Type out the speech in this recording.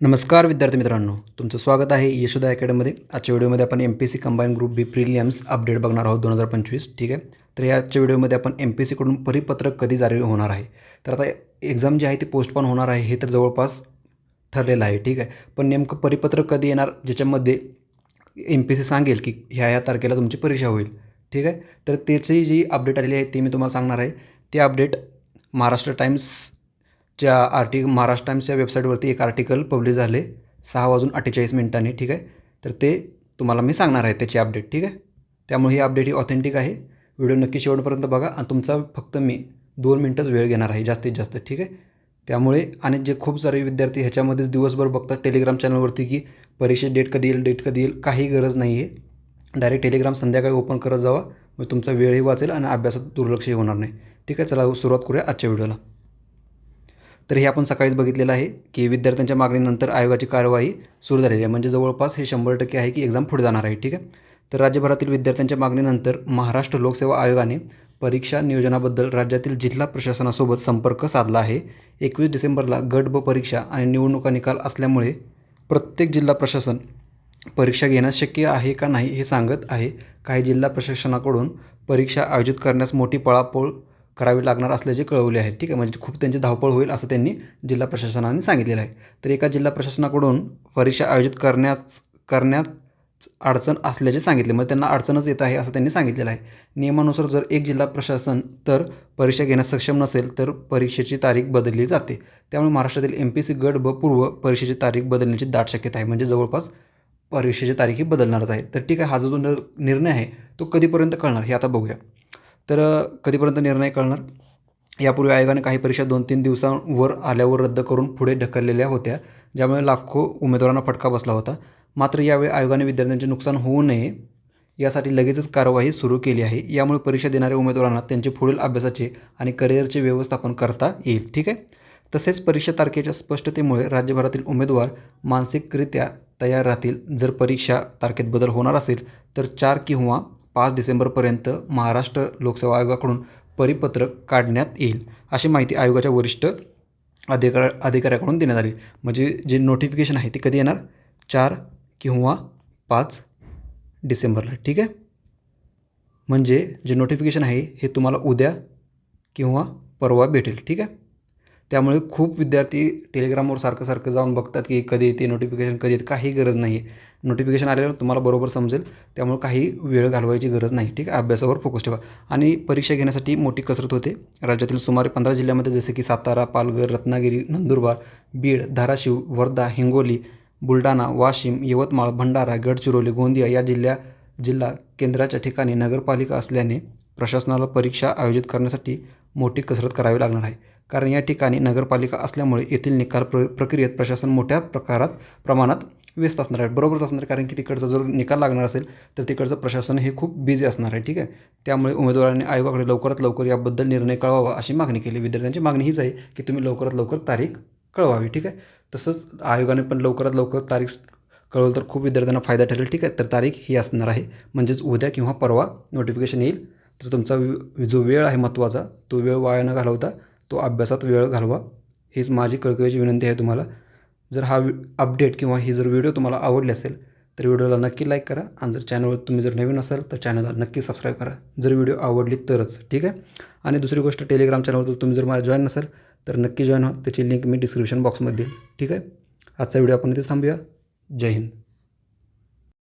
नमस्कार विद्यार्थी मित्रांनो तुमचं स्वागत आहे यशोदा अकॅडमीमध्ये. आजच्या व्हिडिओमध्ये आपण M P C combine group B prelims update बघणार आहोत दोन हजार पंचवीस ठीक आहे? तर याच्या व्हिडिओमध्ये आपण एम पी सीकडून परिपत्रक कधी जारी होणार आहे? तर आता एक्झाम जी आहे ती पोस्टपॉन होणार आहे हे तर जवळपास ठरलेलं आहे ठीक आहे? पण नेमकं परिपत्रक कधी येणार ज्याच्यामध्ये एम पी सी सांगेल की ह्या ह्या तारखेला तुमची परीक्षा होईल ठीक आहे? तर त्याची जी अपडेट आलेली आहे ती मी तुम्हाला सांगणार आहे. ते अपडेट महाराष्ट्र टाईम्स च्या आर्टि महाराष्ट्र टाईम्सच्या वेबसाईटवरती एक आर्टिकल पब्लिश झाले. सहा वाजून अठ्ठेचाळीस मिनिटांनी ठीक आहे? तर ते तुम्हाला मी सांगणार आहे त्याची अपडेट ठीक आहे? त्यामुळे ही अपडेट ही ऑथेंटिक आहे. व्हिडिओ नक्की शेवटपर्यंत बघा आणि तुमचा फक्त मी दोन मिनटंच वेळ घेणार आहे जास्तीत जास्त ठीक आहे? त्यामुळे आणि जे खूप सारे विद्यार्थी ह्याच्यामध्येच दिवसभर बघतात टेलिग्राम चॅनलवरती की परीक्षेत डेट कधी येईल डेट कधी येईल काही गरज नाही आहे डायरेक्ट टेलिग्राम संध्याकाळी ओपन करत जावा. मग तुमचा वेळही वाचेल आणि अभ्यासात दुर्लक्षही होणार नाही. ठीक आहे? चला सुरुवात करूया आजच्या व्हिडिओला तर हे आपण सकाळीच बघितलेलं आहे की विद्यार्थ्यांच्या मागणीनंतर आयोगाची कार्यवाही सुरू झालेली आहे. म्हणजे जवळपास हे शंभर टक्के आहे की एक्झाम पुढे जाणार आहे ठीक आहे? तर राज्यभरातील विद्यार्थ्यांच्या मागणीनंतर महाराष्ट्र लोकसेवा आयोगाने परीक्षा नियोजनाबद्दल राज्यातील जिल्हा प्रशासनासोबत संपर्क साधला आहे. एकवीस डिसेंबरला गट ब परीक्षा आणि निवडणुका निकाल असल्यामुळे प्रत्येक जिल्हा प्रशासन परीक्षा घेणं शक्य आहे का नाही हे सांगत आहे. काही जिल्हा प्रशासनाकडून परीक्षा आयोजित करण्यास मोठी पळापळ करावी लागणार असल्याचे कळवले आहे ठीक आहे? म्हणजे खूप त्यांची धावपळ होईल असं त्यांनी जिल्हा प्रशासनाने सांगितलेलं आहे. तर एका जिल्हा प्रशासनाकडून परीक्षा आयोजित करण्यास करण्यात अडचण असल्याचे सांगितले. मग त्यांना अडचणच येत आहे असं त्यांनी सांगितलेलं आहे. नियमानुसार जर एक जिल्हा प्रशासन तर परीक्षा घेण्यास सक्षम नसेल तर परीक्षेची तारीख बदलली जाते. त्यामुळे महाराष्ट्रातील एम पी सी गट ब पूर्व परीक्षेची तारीख बदलण्याची दाट शक्यता आहे. म्हणजे जवळपास परीक्षेची तारीख ही बदलणारच आहे. तर ठीक आहे हा जो निर्णय आहे तो कधीपर्यंत कळणार हे आता बघूया. तर कधीपर्यंत निर्णय कळणार? यापूर्वी आयोगाने काही परीक्षा दोन तीन दिवसांवर आल्यावर रद्द करून पुढे ढकललेल्या होत्या ज्यामुळे लाखो उमेदवारांना फटका बसला होता. मात्र यावेळी आयोगाने विद्यार्थ्यांचे नुकसान होऊ नये यासाठी लगेचच कारवाई सुरू केली आहे. यामुळे परीक्षा देणाऱ्या उमेदवारांना त्यांचे पुढील अभ्यासाचे आणि करिअरचे व्यवस्थापन करता येईल. ठीक आहे? तसेच परीक्षा तारखेच्या स्पष्टतेमुळे राज्यभरातील उमेदवार मानसिकरित्या तयार राहतील. जर परीक्षा तारखेत बदल होणार असेल तर चार किंवा पाच डिसेंबरपर्यंत महाराष्ट्र लोकसेवा आयोगाकडून परिपत्रक काढण्यात येईल अशी माहिती आयोगाच्या वरिष्ठ अधिकार अधिकाऱ्याकडून देण्यात आली. म्हणजे जे नोटिफिकेशन आहे ते कधी येणार? चार किंवा पाच डिसेंबरला. ठीक आहे? म्हणजे जे नोटिफिकेशन आहे हे तुम्हाला उद्या किंवा परवा भेटेल. ठीक आहे? त्यामुळे खूप विद्यार्थी टेलिग्रामवर सारखं सारखं जाऊन बघतात की कधी येते नोटिफिकेशन कधी येत काही गरज नाही आहे नोटिफिकेशन आल्यावर तुम्हाला बरोबर समजेल. त्यामुळे काही वेळ घालवायची गरज नाही. ठीक आहे? अभ्यासावर फोकस ठेवा. आणि परीक्षा घेण्यासाठी मोठी कसरत होते. राज्यातील सुमारे पंधरा जिल्ह्यामध्ये जसे की सातारा पालघर रत्नागिरी नंदुरबार बीड धाराशिव वर्धा हिंगोली बुलढाणा वाशिम यवतमाळ भंडारा गडचिरोली गोंदिया या जिल्ह्या जिल्हा केंद्राच्या ठिकाणी नगरपालिका असल्याने प्रशासनाला परीक्षा आयोजित करण्यासाठी मोठी कसरत करावी लागणार आहे. कारण या ठिकाणी नगरपालिका असल्यामुळे येथील निकाल प्र प्रक्रियेत प्रशासन मोठ्या प्रकारात प्रमाणात व्यस्त असणार आहे. बरोबरच असणार आहे कारण की तिकडचा जर निकाल लागणार असेल तर तिकडचं प्रशासन हे खूप बिझी असणार आहे ठीक आहे? त्यामुळे उमेदवारांनी आयोगाकडे लवकरात लवकर याबद्दल निर्णय कळवावा अशी मागणी केली. विद्यार्थ्यांची मागणी हीच आहे की तुम्ही लवकरात लवकर तारीख कळवावी ठीक आहे? तसंच आयोगाने पण लवकरात लवकर तारीख कळवलं तर खूप विद्यार्थ्यांना फायदा ठरेल ठीक आहे? तर तारीख ही असणार आहे. म्हणजेच उद्या किंवा परवा नोटिफिकेशन येईल. तर तुमचा जो वेळ आहे महत्त्वाचा तो वेळ वाया न घालवता तो अभ्यासात वेळ घालवा. हीच माझी कळकळीची विनंती आहे तुम्हाला. जर हा अपडेट किंवा ही जर व्हिडिओ तुम्हाला आवडली असेल तर व्हिडिओला नक्की लाईक करा आणि जर चॅनलवर तुम्ही जर नवीन असाल तर चॅनलला नक्की सबस्क्राईब करा. जर व्हिडिओ आवडली तरच ठीक आहे? आणि दुसरी गोष्ट टेलिग्राम चॅनलवर जर तुम्ही जर मला जॉईन नसाल तर नक्की जॉईन व्हा. त्याची लिंक मी डिस्क्रिप्शन बॉक्समध्ये देईल ठीक आहे? आजचा व्हिडिओ आपण इथेच थांबूया. जय हिंद.